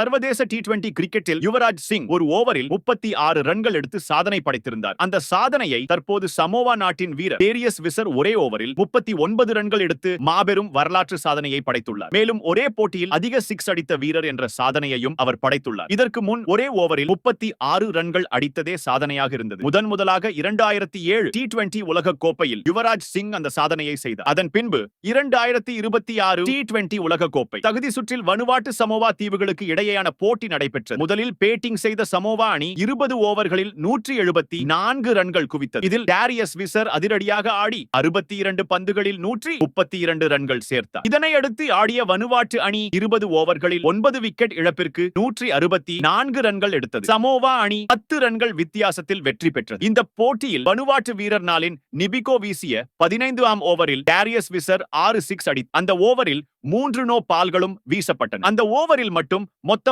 சர்வதேச T twenty கிரிக்கெட்டில் யுவராஜ் சிங் ஒரு ஓவரில் முப்பத்தி ஆறு ரன்கள் எடுத்து சாதனை படைத்திருந்தார். அந்த சாதனையை தற்போது சமோவா நாட்டின் வீரர் டேரியஸ் விசர் ஒரே ஓவரில் முப்பத்தி ஒன்பது ரன்கள் எடுத்து மாபெரும் வரலாற்று சாதனையை படைத்துள்ளார். மேலும் ஒரே போட்டியில் அதிக சிக்ஸ் அடித்த வீரர் என்ற சாதனையையும் அவர் படைத்துள்ளார். இதற்கு முன் ஒரே ஓவரில் முப்பத்தி ஆறு ரன்கள் அடித்ததே சாதனையாக இருந்தது. முதன் முதலாக இரண்டாயிரத்தி ஏழு டி டுவெண்டி உலக கோப்பையில் யுவராஜ் சிங் அந்த சாதனையை செய்தார். அதன் பின்பு இரண்டாயிரத்தி இருபத்தி ஆறு டி டுவெண்டி உலக கோப்பை தகுதி சுற்றில் வனுவாட்டு சமோவா தீவுகளுக்கு இடையே இடையேயான போட்டி நடைபெற்றது. முதலில் பேட்டிங் செய்த சமோவா அணி இருபது ஓவர்களில் நூற்றி எழுபத்தி நான்கு ரன்கள் குவித்தது. இதில் டேரியஸ் விசர் அதிரடியாக ஆடி அறுபத்தி இரண்டு பந்துகளில் நூற்றி முப்பத்தி இரண்டு ரன்கள் சேர்த்தார். இதனை அடுத்து ஆடிய வனுவாட்டு அணி இருபது ஓவர்களில் ஒன்பது விக்கெட் இழப்பிற்கு நூற்றி அறுபத்தி நான்கு ரன்கள் எடுத்தது. சமோவா அணி பத்து ரன்கள் வித்தியாசத்தில் வெற்றி பெற்றது. இந்த போட்டியில் வனுவாட்டு வீரர் நாளின் நிபிகோ வீசிய பதினைந்து ஆம் ஓவரில் டேரியஸ் விசர் ஆறு சிக்ஸ் அடி. அந்த ஓவரில் மூன்று நோ பால்களும் வீசப்பட்டன. அந்த ஓவரில் மட்டும் மொத்தம்